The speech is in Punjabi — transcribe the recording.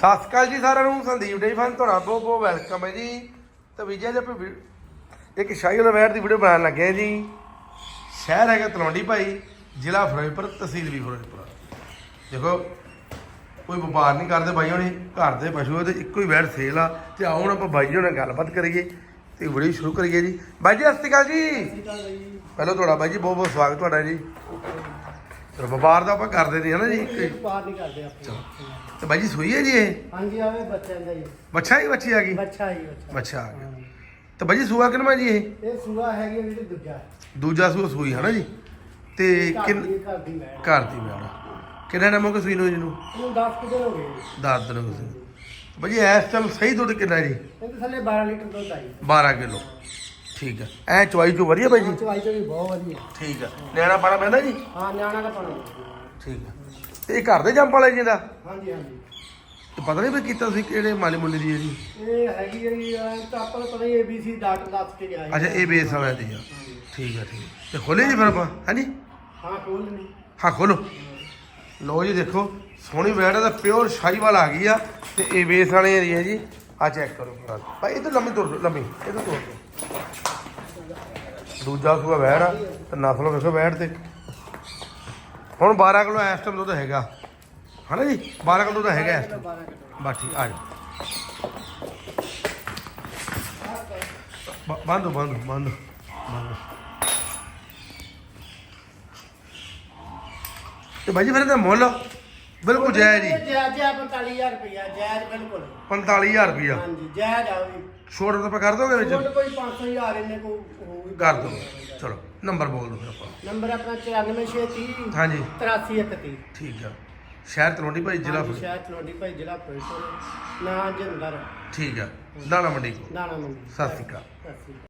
ਸਤਿ ਸ਼੍ਰੀ ਅਕਾਲ ਜੀ ਸਾਰਿਆਂ ਨੂੰ ਸੰਦੀਪ ਡੇ ਫਨ ਤੁਹਾਡਾ ਬਹੁਤ ਬਹੁਤ ਵੈਲਕਮ ਹੈ ਜੀ। ਤੇ ਵਿਜੇ ਵੀ- ਇੱਕ ਸ਼ਾਹੀ ਵਾਲਾ ਵੈਰ ਦੀ ਵੀਡੀਓ ਬਣਾਉਣ ਲੱਗੇ ਹਾਂ ਜੀ। ਸ਼ਹਿਰ ਹੈਗਾ ਤਲਵੰਡੀ ਭਾਈ ਜ਼ਿਲ੍ਹਾ ਫਿਰੋਜ਼ਪੁਰ ਤਹਿਸੀਲ ਵੀ ਫਿਰੋਜ਼ਪੁਰ। ਦੇਖੋ ਕੋਈ ਵਪਾਰ ਨਹੀਂ ਕਰਦੇ ਬਾਈ ਹੋਣੀ ਘਰ ਦੇ ਪਸ਼ੂ ਆ ਤੇ ਇੱਕੋ ਹੀ ਵੈਰ ਸੇਲ ਆ। ਤੇ ਆਓ ਹੁਣ ਆਪਾਂ ਬਾਈ ਜੀ ਨਾਲ ਗੱਲਬਾਤ ਕਰੀਏ ਤੇ ਵੀਡੀਓ ਸ਼ੁਰੂ ਕਰੀਏ ਜੀ। ਬਾਈ ਜੀ ਸਤਿ ਸ਼੍ਰੀ ਅਕਾਲ ਜੀ। ਪਹਿਲਾਂ ਤੁਹਾਡਾ ਬਾਈ ਜੀ ਬਹੁਤ ਬਹੁਤ ਸਵਾਗਤ ਤੁਹਾਡਾ ਜੀ। ਚਲੋ ਵਪਾਰ ਦਾ ਆਪਾਂ ਕਰਦੇ ਨਹੀਂ ਹਨਾ ਜੀ। ਪਾਰ ਨਹੀਂ ਕਰਦੇ ਆਪਾਂ। ਤੇ ਬਾਈ ਜੀ ਸੂਈ ਹੈ ਜੀ ਇਹ? ਹਾਂਜੀ ਆਵੇ ਬੱਚਿਆਂ ਦਾ ਜੀ ਬੱਚਾ ਹੀ ਬੱਚੀ ਆ ਗਈ? ਬੱਚਾ ਹੀ ਬੱਚਾ। ਬੱਚਾ ਆ ਗਿਆ। ਤੇ ਬਾਈ ਜੀ ਸੂਆ ਕਿੰਨਾ ਜੀ ਇਹ? ਇਹ ਸੂਆ ਹੈਗੀ ਜਿਹੜੀ ਦੂਜਾ। ਦੂਜਾ ਸੂਆ ਸੂਈ ਹੈ ਨਾ ਜੀ? ਤੇ ਘਰ ਕਿੰਨ ਦੀ ਘਰ ਦੀ ਮੈਂ ਘਰ ਦੀ ਵਿਆਹ ਕਿੰਨਾ ਟਾਈਮ ਹੋ ਗਿਆ ਸੂਈ ਨੂੰ ਜੀ ਨੂੰ? ਇਹਨੂੰ 10 ਕੁ ਦਿਨ ਹੋ ਗਏ। ਜੀ। ਦਿਨ ਹੋ ਗਏ ਸੀ ਬਾਈ ਜੀ ਇਸ ਟਾਈਮ ਸਹੀ ਦੁੱਧ ਕਿੰਨਾ ਜੀ? ਇਹਦੇ ਥੱਲੇ 12 ਲੀਟਰ ਦੁੱਧ ਆਈ 12 ਕਿਲੋ। ਠੀਕ ਹੈ। ਐ ਚਵਾਈ ਚੋ ਵਧੀਆ ਬਾਈ ਜੀ? ਚਵਾਈ ਤੇ ਵੀ ਬਹੁਤ ਵਧੀਆ। ਠੀਕ ਹੈ। ਨਿਆਣਾ ਪਾਣਾ ਪੈਂਦਾ ਜੀ? ਹਾਂ ਨਿਆਣਾ ਦਾ ਪਾਣਾ। ਠੀਕ ਹੈ। ਤੇ ਇਹ ਘਰ ਦੇ ਜੰਪ ਵਾਲੇ ਜੀ ਦਾ? ਹਾਂਜੀ ਹਾਂਜੀ। ਤੇ ਪਤਾ ਨਹੀਂ ਵੀ ਕੀਤਾ ਸੀ ਕਿਹੜੇ ਮਾਲੀ ਮੁੰਡੇ ਦੀ ਹੈ ਜੀ? ਇਹ ਹੈਗੀ ਜੀ ਤਾਂ ਆਪਾਂ ਨੂੰ ਪਤਾ ਹੀ ਏਬੀਸੀ ਡਾਕਟਰ ਦੱਸ ਕੇ ਗਿਆ ਅੱਛਾ ਇਹ ਬੇਸ ਵਾਲਿਆਂ ਦੀ ਆ। ਠੀਕ ਹੈ ਠੀਕ। ਤੇ ਖੋਲੇ ਜੀ ਫਿਰ ਆਪਾਂ ਹਾਂਜੀ ਹਾਂ ਕੋਲ ਨਹੀਂ ਹਾਂ ਖੋਲੋ ਲੋ ਜੀ ਦੇਖੋ ਸੋਹਣੀ ਬੈੜ ਦਾ ਪਿਓਰ ਸ਼ਾਹੀਵਾਲ ਆ ਗਈ ਆ। ਤੇ ਇਹ ਬੇਸ ਵਾਲੇ ਏਰੀਆ ਹੈ ਜੀ। ਆ ਚੈੱਕ ਕਰੋ। ਭਾਈ ਇਹ ਤਾਂ ਲੰਮੀ ਤੁਰ ਲੰਮੀ ਇਹ ਤਾਂ ਤੁਰ। ਦੂਜਾ ਸੂਆ ਬੈੜ ਆ ਤੇ ਨਸਲ ਵੇਖੋ ਬੈੜ ਤੇ। ਹੁਣ 12 ਕਿਲੋ ਇਸ ਟਾਈਮ ਦੁੱਧ ਹੈਗਾ। ਹਨਾ ਜੀ? 12 ਕਿਲੋ ਤਾਂ ਹੈਗਾ ਇਸ ਟਾਈਮ 12 ਕਿਲੋ। ਬਸ ਠੀਕ ਆ ਜਾ। ਬੰਦ ਬੰਦ ਬੰਦ ਬੰਦ। ਤੇ ਬਾਜੀ ਫਿਰ ਇਹਦਾ ਮੁੱਲ? ਬਿਲਕੁਲ ਜਾਇਜ਼ ਜੀ। ਜਾਇਜ਼ ਜਾਇਜ਼ 45000 ਰੁਪਇਆ ਜਾਇਜ਼ ਬਿਲਕੁਲ। 45000 ਰੁਪਇਆ ਹਾਂਜੀ ਜਾਇਜ਼ ਆ ਵੀ। ਕਰ ਦੋਗੇ ਵਿੱਚ? ਛੋਟ ਕੋਈ 500000 ਇਹਨੇ ਕੋ ਹੋਊਗੀ। ਕਰ ਦੋ। ਚਲੋ ਨੰਬਰ ਬੋਲ ਦੋ ਫਿਰ ਆਪਾਂ। ਨੰਬਰ ਆਪਣਾ 94630 ਹਾਂਜੀ। 8331 ਠੀਕ ਆ। ਸ਼ਹਿਰ ਤਲੋਂਡੀ ਭਾਈ ਜ਼ਿਲ੍ਹਾ ਹਾਂਜੀ, ਫਿਰ ਸ਼ਹਿਰ ਚਨੋਡੀ ਭਾਈ ਜ਼ਿਲ੍ਹਾ ਫਿਰੋਜ਼ਪੁਰ ਨਾਂ ਜਿੰਦਰ ਠੀਕ ਆ। ਦਾਣਾ ਮੰਡੀ ਕੋਲ ਦਾਣਾ ਮੰਡੀ। ਸਤਿ ਸ਼੍ਰੀ ਅਕਾਲ। ਸਤਿ ਸ਼੍ਰੀ ਅਕਾਲ।